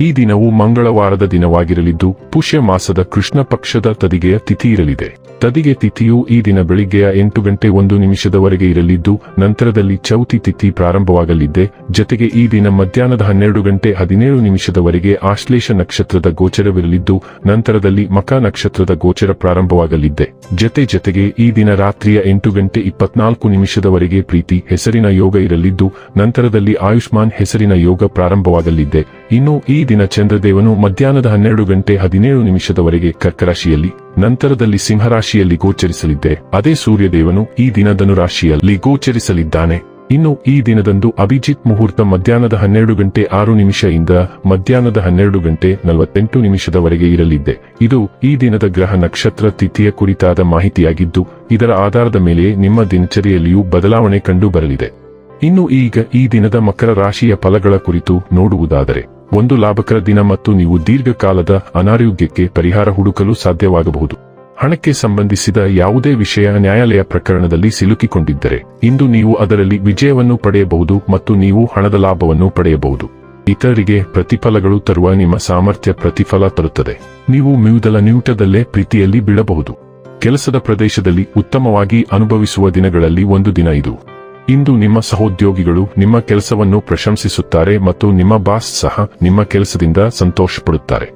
ಈ ದಿನವು ಮಂಗಳವಾರದ ದಿನವಾಗಿರಲಿದ್ದು, ಪುಷ್ಯ ಮಾಸದ ಕೃಷ್ಣ ಪಕ್ಷದ ತದಿಗೆಯ ತಿಥಿ ಇರಲಿದೆ. ತದಿಗೆ ತಿಥಿಯು ಈ ದಿನ ಬೆಳಿಗ್ಗೆಯ ಎಂಟು ಗಂಟೆ ಒಂದು ನಿಮಿಷದವರೆಗೆ ಇರಲಿದ್ದು, ನಂತರದಲ್ಲಿ ಚೌತಿ ತಿಥಿ ಪ್ರಾರಂಭವಾಗಲಿದ್ದೆ. ಜತೆಗೆ ಈ ದಿನ ಮಧ್ಯಾಹ್ನದ ಹನ್ನೆರಡು ಗಂಟೆ ಹದಿನೇಳು ನಿಮಿಷದವರೆಗೆ ಆಶ್ಲೇಷ ನಕ್ಷತ್ರದ ಗೋಚರವಿರಲಿದ್ದು, ನಂತರದಲ್ಲಿ ಮಕ ನಕ್ಷತ್ರದ ಗೋಚರ ಪ್ರಾರಂಭವಾಗಲಿದೆ ಜತೆ ಜತೆಗೆ ಈ ದಿನ ರಾತ್ರಿಯ ಎಂಟು ಗಂಟೆ ಇಪ್ಪತ್ನಾಲ್ಕು ನಿಮಿಷದವರೆಗೆ ಪ್ರೀತಿ, ಹೆಸರಿನ ಯೋಗ ಇರಲಿದ್ದು, ನಂತರದಲ್ಲಿ ಆಯುಷ್ಮಾನ್ ಹೆಸರಿನ ಯೋಗ ಪ್ರಾರಂಭವಾಗಲಿದ್ದೆ. ಇನ್ನು ಈ ದಿನ ಚಂದ್ರದೇವನು ಮಧ್ಯಾಹ್ನದ ಹನ್ನೆರಡು ಗಂಟೆ ಹದಿನೇಳು ನಿಮಿಷದವರೆಗೆ ಕರ್ಕರಾಶಿಯಲ್ಲಿ, ನಂತರದಲ್ಲಿ ಸಿಂಹರಾಶಿಯಲ್ಲಿ ಗೋಚರಿಸಲಿದ್ದೆ. ಅದೇ ಸೂರ್ಯದೇವನು ಈ ದಿನ ಧನುರಾಶಿಯಲ್ಲಿ ಗೋಚರಿಸಲಿದ್ದಾನೆ. ಇನ್ನು ಈ ದಿನದಂದು ಅಭಿಜಿತ್ ಮುಹೂರ್ತ ಮಧ್ಯಾಹ್ನದ ಹನ್ನೆರಡು ಗಂಟೆ ಆರು ನಿಮಿಷದಿಂದ ಮಧ್ಯಾಹ್ನದ ಹನ್ನೆರಡು ಗಂಟೆ ನಲವತ್ತೆಂಟು ನಿಮಿಷದವರೆಗೆ ಇರಲಿದ್ದೆ. ಇದು ಈ ದಿನದ ಗ್ರಹ ನಕ್ಷತ್ರ ತಿಥಿಯ ಕುರಿತಾದ ಮಾಹಿತಿಯಾಗಿದ್ದು, ಇದರ ಆಧಾರದ ಮೇಲೆ ನಿಮ್ಮ ದಿನಚರಿಯಲ್ಲಿಯೂ ಬದಲಾವಣೆ ಕಂಡುಬರಲಿದೆ. ಇನ್ನು ಈಗ ಈ ದಿನದ ಮಕರ ರಾಶಿಯ ಫಲಗಳ ಕುರಿತು ನೋಡುವುದಾದರೆ ಒಂದು ಲಾಭಕರ ದಿನ ಮತ್ತು ನೀವು ದೀರ್ಘಕಾಲದ ಅನಾರೋಗ್ಯಕ್ಕೆ ಪರಿಹಾರ ಹುಡುಕಲು ಸಾಧ್ಯವಾಗಬಹುದು. ಹಣಕ್ಕೆ ಸಂಬಂಧಿಸಿದ ಯಾವುದೇ ವಿಷಯ ನ್ಯಾಯಾಲಯ ಪ್ರಕರಣದಲ್ಲಿ ಸಿಲುಕಿಕೊಂಡಿದ್ದರೆ, ಇಂದು ನೀವು ಅದರಲ್ಲಿ ವಿಜಯವನ್ನು ಪಡೆಯಬಹುದು ಮತ್ತು ನೀವು ಹಣದ ಲಾಭವನ್ನು ಪಡೆಯಬಹುದು. ಇತರರಿಗೆ ಪ್ರತಿಫಲಗಳು ತರುವ ನಿಮ್ಮ ಸಾಮರ್ಥ್ಯ ಪ್ರತಿಫಲ ತರುತ್ತದೆ. ನೀವು ಮ್ಯೂದಲ ನ್ಯೂಟದಲ್ಲೇ ಪ್ರೀತಿಯಲ್ಲಿ ಬಿಡಬಹುದು. ಕೆಲಸದ ಪ್ರದೇಶದಲ್ಲಿ ಉತ್ತಮವಾಗಿ ಅನುಭವಿಸುವ ದಿನಗಳಲ್ಲಿ ಒಂದು ದಿನ ಇದು. ಇಂದು ನಿಮ್ಮ ಸಹೋದ್ಯೋಗಿಗಳು ನಿಮ್ಮ ಕೆಲಸವನ್ನು ಪ್ರಶಂಸಿಸುತ್ತಾರೆ ಮತ್ತು ನಿಮ್ಮ ಬಾಸ್ ಸಹ ನಿಮ್ಮ ಕೆಲಸದಿಂದ ಸಂತೋಷಪಡುತ್ತಾರೆ.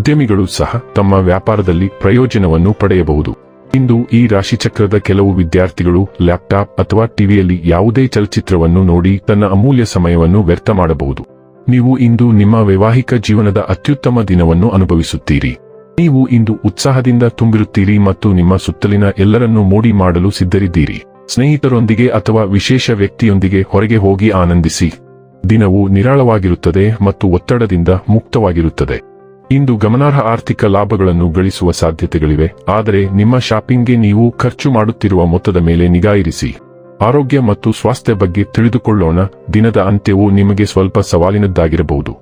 ಉದ್ಯಮಿಗಳು ಸಹ ತಮ್ಮ ವ್ಯಾಪಾರದಲ್ಲಿ ಪ್ರಯೋಜನವನ್ನು ಪಡೆಯಬಹುದು. ಇಂದು ಈ ರಾಶಿಚಕ್ರದ ಕೆಲವು ವಿದ್ಯಾರ್ಥಿಗಳು ಲ್ಯಾಪ್ಟಾಪ್ ಅಥವಾ ಟಿವಿಯಲ್ಲಿ ಯಾವುದೇ ಚಲಚಿತ್ರವನ್ನು ನೋಡಿ ತನ್ನ ಅಮೂಲ್ಯ ಸಮಯವನ್ನು ವ್ಯರ್ಥ ಮಾಡಬಹುದು. ನೀವು ಇಂದು ನಿಮ್ಮ ವೈವಾಹಿಕ ಜೀವನದ ಅತ್ಯುತ್ತಮ ದಿನವನ್ನು ಅನುಭವಿಸುತ್ತೀರಿ. ನೀವು ಇಂದು ಉತ್ಸಾಹದಿಂದ ತುಂಬಿರುತ್ತೀರಿ ಮತ್ತು ನಿಮ್ಮ ಸುತ್ತಲಿನ ಎಲ್ಲರನ್ನೂ ಮೋಡಿ ಮಾಡಲು ಸಿದ್ಧರಿದ್ದೀರಿ. ಸ್ನೇಹಿತರೊಂದಿಗೆ ಅಥವಾ ವಿಶೇಷ ವ್ಯಕ್ತಿಯೊಂದಿಗೆ ಹೊರಗೆ ಹೋಗಿ ಆನಂದಿಸಿ. ದಿನವು ನಿರಾಳವಾಗಿರುತ್ತದೆ ಮತ್ತು ಒತ್ತಡದಿಂದ ಮುಕ್ತವಾಗಿರುತ್ತದೆ. ಇಂದು ಗಮನಾರ್ಹ ಆರ್ಥಿಕ ಲಾಭಗಳನ್ನು ಗಳಿಸುವ ಸಾಧ್ಯತೆಗಳಿವೆ, ಆದರೆ ನಿಮ್ಮ ಶಾಪಿಂಗ್ಗೆ ನೀವು ಖರ್ಚು ಮಾಡುತ್ತಿರುವ ಮೊತ್ತದ ಮೇಲೆ ನಿಗಾ ಇರಿಸಿ. ಆರೋಗ್ಯ ಮತ್ತು ಸ್ವಾಸ್ಥ್ಯ ಬಗ್ಗೆ ತಿಳಿದುಕೊಳ್ಳೋಣ, ದಿನದ ಅಂತ್ಯವು ನಿಮಗೆ ಸ್ವಲ್ಪ ಸವಾಲಿನದ್ದಾಗಿರಬಹುದು.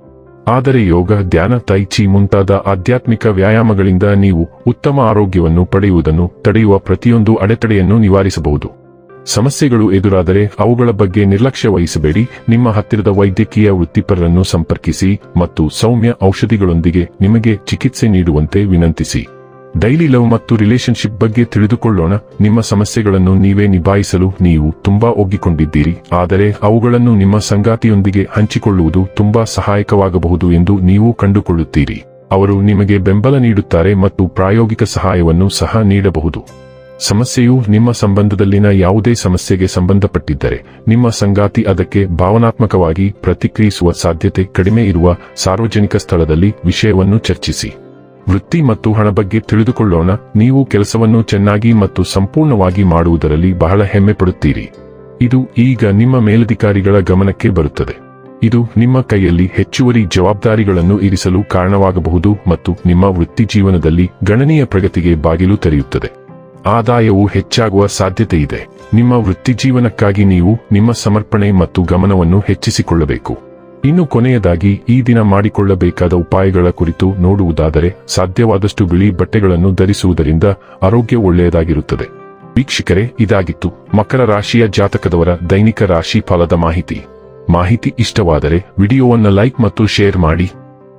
ಆದರೆ ಯೋಗ, ಧ್ಯಾನ ತೈಚಿ ಮುಂತಾದ ಆಧ್ಯಾತ್ಮಿಕ ವ್ಯಾಯಾಮಗಳಿಂದ ನೀವು ಉತ್ತಮ ಆರೋಗ್ಯವನ್ನು ಪಡೆಯುವುದನ್ನು ತಡೆಯುವ ಪ್ರತಿಯೊಂದು ಅಡೆತಡೆಯನ್ನು ನಿವಾರಿಸಬಹುದು. ಸಮಸ್ಯೆಗಳು ಎದುರಾದರೆ ಅವುಗಳ ಬಗ್ಗೆ ನಿರ್ಲಕ್ಷ್ಯ ವಹಿಸಬೇಡಿ. ನಿಮ್ಮ ಹತ್ತಿರದ ವೈದ್ಯಕೀಯ ವೃತ್ತಿಪರರನ್ನು ಸಂಪರ್ಕಿಸಿ ಮತ್ತು ಸೌಮ್ಯ ಔಷಧಿಗಳೊಂದಿಗೆ ನಿಮಗೆ ಚಿಕಿತ್ಸೆ ನೀಡುವಂತೆ ವಿನಂತಿಸಿ. ಡೈಲಿ ಲವ್ ಮತ್ತು ರಿಲೇಶನ್ಶಿಪ್ ಬಗ್ಗೆ ತಿಳಿದುಕೊಳ್ಳೋಣ. ನಿಮ್ಮ ಸಮಸ್ಯೆಗಳನ್ನು ನೀವೇ ನಿಭಾಯಿಸಲು ನೀವು ತುಂಬಾ ಒಗ್ಗಿಕೊಂಡಿದ್ದೀರಿ. ಆದರೆ ಅವುಗಳನ್ನು ನಿಮ್ಮ ಸಂಗಾತಿಯೊಂದಿಗೆ ಹಂಚಿಕೊಳ್ಳುವುದು ತುಂಬಾ ಸಹಾಯಕವಾಗಬಹುದು ಎಂದು ನೀವು ಕಂಡುಕೊಳ್ಳುತ್ತೀರಿ. ಅವರು ನಿಮಗೆ ಬೆಂಬಲ ನೀಡುತ್ತಾರೆ ಮತ್ತು ಪ್ರಾಯೋಗಿಕ ಸಹಾಯವನ್ನು ಸಹ ನೀಡಬಹುದು. ಸಮಸ್ಯೆಯು ನಿಮ್ಮ ಸಂಬಂಧದಲ್ಲಿನ ಯಾವುದೇ ಸಮಸ್ಯೆಗೆ ಸಂಬಂಧಪಟ್ಟಿದ್ದರೆ, ನಿಮ್ಮ ಸಂಗಾತಿ ಅದಕ್ಕೆ ಭಾವನಾತ್ಮಕವಾಗಿ ಪ್ರತಿಕ್ರಿಯಿಸುವ ಸಾಧ್ಯತೆ ಕಡಿಮೆ ಇರುವ ಸಾರ್ವಜನಿಕ ಸ್ಥಳದಲ್ಲಿ ವಿಷಯವನ್ನು ಚರ್ಚಿಸಿ. ವೃತ್ತಿ ಮತ್ತು ಹಣ ಬಗ್ಗೆ ತಿಳಿದುಕೊಳ್ಳೋಣ. ನೀವು ಕೆಲಸವನ್ನು ಚೆನ್ನಾಗಿ ಮತ್ತು ಸಂಪೂರ್ಣವಾಗಿ ಮಾಡುವುದರಲ್ಲಿ ಬಹಳ ಹೆಮ್ಮೆ ಪಡುತ್ತೀರಿ. ಇದು ಈಗ ನಿಮ್ಮ ಮೇಲಧಿಕಾರಿಗಳ ಗಮನಕ್ಕೆ ಬರುತ್ತದೆ. ಇದು ನಿಮ್ಮ ಕೈಯಲ್ಲಿ ಹೆಚ್ಚುವರಿ ಜವಾಬ್ದಾರಿಗಳನ್ನು ಇರಿಸಲು ಕಾರಣವಾಗಬಹುದು ಮತ್ತು ನಿಮ್ಮ ವೃತ್ತಿ ಜೀವನದಲ್ಲಿ ಗಣನೀಯ ಪ್ರಗತಿಗೆ ಬಾಗಿಲು ತೆರೆಯುತ್ತದೆ. ಆದಾಯವು ಹೆಚ್ಚಾಗುವ ಸಾಧ್ಯತೆ ಇದೆ ನಿಮ್ಮ ವೃತ್ತಿ ಜೀವನಕ್ಕಾಗಿ ನೀವು ನಿಮ್ಮ ಸಮರ್ಪಣೆ ಮತ್ತು ಗಮನವನ್ನು ಹೆಚ್ಚಿಸಿಕೊಳ್ಳಬೇಕು. ಇನ್ನು ಕೊನೆಯದಾಗಿ, ಈ ದಿನ ಮಾಡಿಕೊಳ್ಳಬೇಕಾದ ಉಪಾಯಗಳ ಕುರಿತು ನೋಡುವುದಾದರೆ, ಸಾಧ್ಯವಾದಷ್ಟು ಬಿಳಿ ಬಟ್ಟೆಗಳನ್ನು ಧರಿಸುವುದರಿಂದ ಆರೋಗ್ಯ ಒಳ್ಳೆಯದಾಗಿರುತ್ತದೆ. ವೀಕ್ಷಕರೇ, ಇದಾಗಿತ್ತು. ಮಕರ ರಾಶಿಯ ಜಾತಕದವರ ದೈನಿಕ ರಾಶಿ ಫಲದ ಮಾಹಿತಿ. ಮಾಹಿತಿ ಇಷ್ಟವಾದರೆ, ವಿಡಿಯೋವನ್ನು ಲೈಕ್ ಮತ್ತು ಶೇರ್ ಮಾಡಿ.